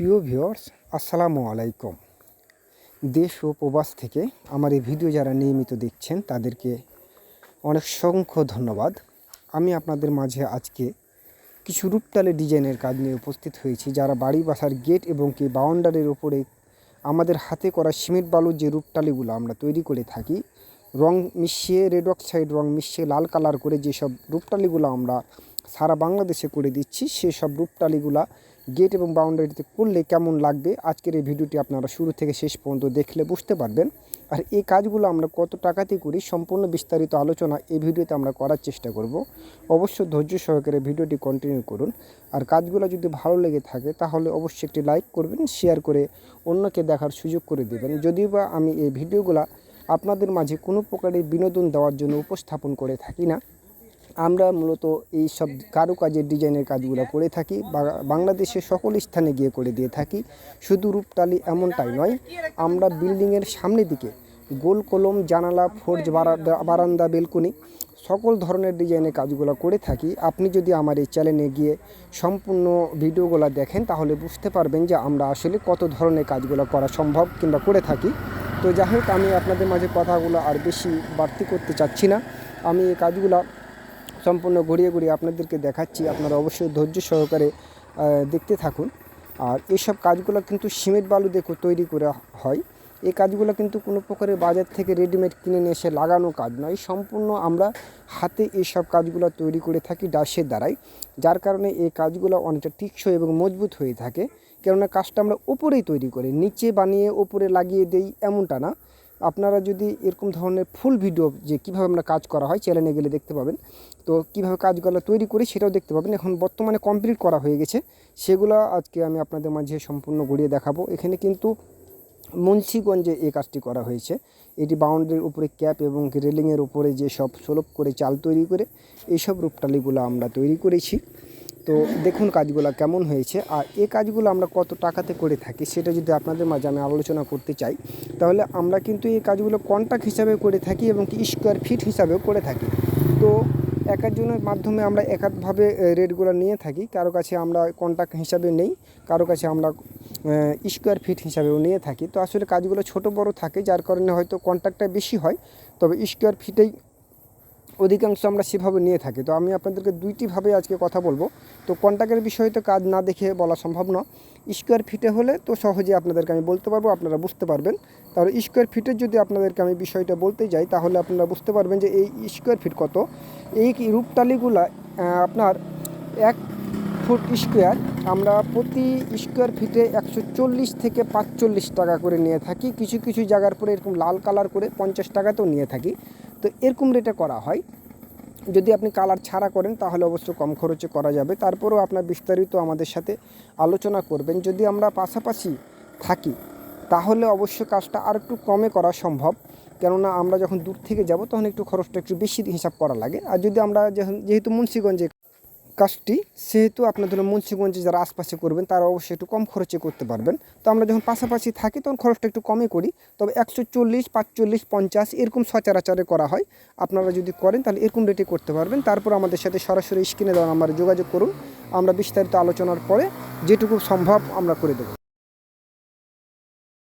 প্রিয় ভিউয়ার্স, আসসালামু আলাইকুম। দেশ ও প্রবাস থেকে আমার এই ভিডিও যারা নিয়মিত দেখছেন, তাদেরকে অনেক সংখ্য ধন্যবাদ। আমি আপনাদের মাঝে আজকে কিছু রূপটালে ডিজাইনের কাজ নিয়ে উপস্থিত হয়েছি, যারা বাড়ি বাসার গেট এবং কি বাউন্ডারির ওপরে আমাদের হাতে করা সিমেন্ট বালুর যে রূপটালিগুলো আমরা তৈরি করে থাকি, রং মিশিয়ে রেড অক্সাইড রং মিশিয়ে, লাল কালার করে যেসব রূপটালিগুলো আমরা সারা বাংলাদেশে করে দিচ্ছি, সেসব রূপটালিগুলা গেট এবং বাউন্ডারিতে করলে কেমন লাগবে? আজকের এই ভিডিওটি আপনারা শুরু থেকে শেষ পর্যন্ত দেখলে বুঝতে পারবেন। আর এই কাজগুলো আমরা কত টাকাতে করি সম্পূর্ণ বিস্তারিত আলোচনা এই ভিডিওতে আমরা করার চেষ্টা করব। অবশ্য ধৈর্য সহকারে ভিডিওটি কন্টিনিউ করুন। আর কাজগুলো যদি ভালো লেগে থাকে তাহলে অবশ্যই একটি লাইক করবেন শেয়ার করে অন্যকে দেখার সুযোগ করে দেবেন। যদিও বা আমি এই ভিডিওগুলো আপনাদের মাঝে কোনো প্রকারের বিনোদন দেওয়ার জন্য উপস্থাপন করে থাকি না আমরা মূলত এই সব কারুকাজের ডিজাইনের কাজগুলো করে থাকি বাংলাদেশের সকল স্থানে গিয়ে করে দিয়ে থাকি। শুধু রূপটালি এমনটাই নয়, আমরা বিল্ডিংয়ের সামনের দিকে গোল কলম, জানালা, ফোর্জ বারান্দা, বেলকনি সকল ধরনের ডিজাইনের কাজগুলো করে থাকি। আপনি যদি আমার এই চ্যানেলে গিয়ে সম্পূর্ণ ভিডিওগুলো দেখেন, তাহলে বুঝতে পারবেন যে আমরা আসলে কত ধরনের কাজগুলো করা সম্ভব কিংবা করে থাকি। তো যাই হোক, আমি আপনাদের মাঝে কথাগুলো আর বেশি বাড়তি করতে চাচ্ছি না। আমি এই কাজগুলো সম্পূর্ণ ঘুরিয়ে ঘুরিয়ে আপনাদেরকে দেখাচ্ছি। আপনারা অবশ্যই ধৈর্য সহকারে দেখতে থাকুন। আর এইসব কাজগুলো কিন্তু সিমেন্ট বালু দিয়ে তৈরি করা হয়। এই কাজগুলো কিন্তু কোনো প্রকারের বাজার থেকে রেডিমেড কিনে নিয়ে এসে লাগানো কাজ নয়। সম্পূর্ণ আমরা হাতে এইসব কাজগুলো তৈরি করে থাকি ডাসের দ্বারাই। যার কারণে এই কাজগুলো অনেকটা টিকসই এবং মজবুত হয়ে থাকে। কেননা কাজটা আমরা উপরেই তৈরি করি। নিচে বানিয়ে উপরে লাগিয়ে দেই এমনটা না। আপনারা যদি এরকম ধরনের ফুল ভিডিও যে কীভাবে আমরা কাজ করা হয় চ্যানেলে গেলে দেখতে পাবেন। তো কীভাবে কাজগুলো তৈরি করি সেটাও দেখতে পাবেন। এখন বর্তমানে কমপ্লিট করা হয়ে গেছে। সেগুলো আজকে আমি আপনাদের মাঝে সম্পূর্ণ গড়িয়ে দেখাবো। এখানে কিন্তু মুন্সিগঞ্জে এই কাজটি করা হয়েছে। এটি বাউন্ডারির উপরে ক্যাপ এবং রেলিংয়ের উপরে যে সব সুলভ করে চাল তৈরি করে এইসব রূপটালিগুলো আমরা তৈরি করেছি। তো দেখুন কাজগুলো কেমন হয়েছে, আর এ কাজগুলো আমরা কত টাকাতে করে থাকি সেটা যদি আপনাদের মাঝে আমি আলোচনা করতে চাই, তাহলে আমরা কিন্তু এই কাজগুলো কন্ট্রাক্ট হিসাবে করে থাকি এবং কি স্কোয়ার ফিট হিসাবেও করে থাকি। তো এক একজনের মাধ্যমে আমরা একাধভাবে রেটগুলো নিয়ে থাকি, কারও কাছে আমরা কন্ট্রাক্ট হিসাবে নেই, কারও কাছে আমরা স্কোয়ার ফিট হিসাবেও নিয়ে থাকি। তো আসলে কাজগুলো ছোট বড় থাকে, যার কারণে হয়তো কন্ট্রাক্টটা বেশি হয়, তবে স্কোয়ার ফিটেই অধিকাংশ আমরা সেভাবে নিয়ে থাকি। তো আমি আপনাদেরকে দুইটিভাবে আজকে কথা বলব। তো কন্ট্যাক্টের বিষয়ে তো কাজ না দেখে বলা সম্ভব না স্কোয়ার ফিটে হলে তো সহজে আপনাদেরকে আমি বলতে পারব, আপনারা বুঝতে পারবেন। তাহলে স্কোয়ার ফিটের যদি আপনাদেরকে আমি বিষয়টা বলতে যাই, তাহলে আপনারা বুঝতে পারবেন যে এই স্কোয়ার ফিট কত। এই কি রূপটালিগুলা আপনার এক ফুট স্কোয়ার আমরা প্রতি স্কোয়ার ফিটে একশো চল্লিশ থেকে পাঁচচল্লিশ টাকা করে নিয়ে থাকি। কিছু কিছু জায়গার পরে এরকম লাল কালার করে পঞ্চাশ টাকাতেও নিয়ে থাকি। তো এরকম রেটে করা হয়। যদি আপনি কালার ছাড়া করেন, তাহলে অবশ্য কম খরচে করা যাবে। তারপরেও আপনার বিস্তারিত আমাদের সাথে আলোচনা করবেন। যদি আমরা পাশাপাশি থাকি, তাহলে অবশ্য কাজটা আর একটু কমে করা সম্ভব। কেননা আমরা যখন দূর থেকে যাব, তখন একটু খরচটা একটু বেশি হিসাব করা লাগে। আর যদি আমরা যেহেতু মুন্সিগঞ্জে কাজটি, সেহেতু আপনার ধরুন মুন্সিগঞ্জে যারা আশপাশে করবেন, তারা অবশ্যই একটু কম খরচে করতে পারবেন। তো আমরা যখন পাশাপাশি থাকি, তখন খরচটা একটু কমই করি। তবে একশো চল্লিশ, পাঁচচল্লিশ, পঞ্চাশ এরকম সচরাচরে করা হয়। আপনারা যদি করেন, তাহলে এরকম রেটে করতে পারবেন। তারপর আমাদের সাথে সরাসরি স্ক্রিনে দেওয়া নাম্বারে যোগাযোগ করুন। আমরা বিস্তারিত আলোচনার পরে যেটুকু সম্ভব আমরা করে দেবো।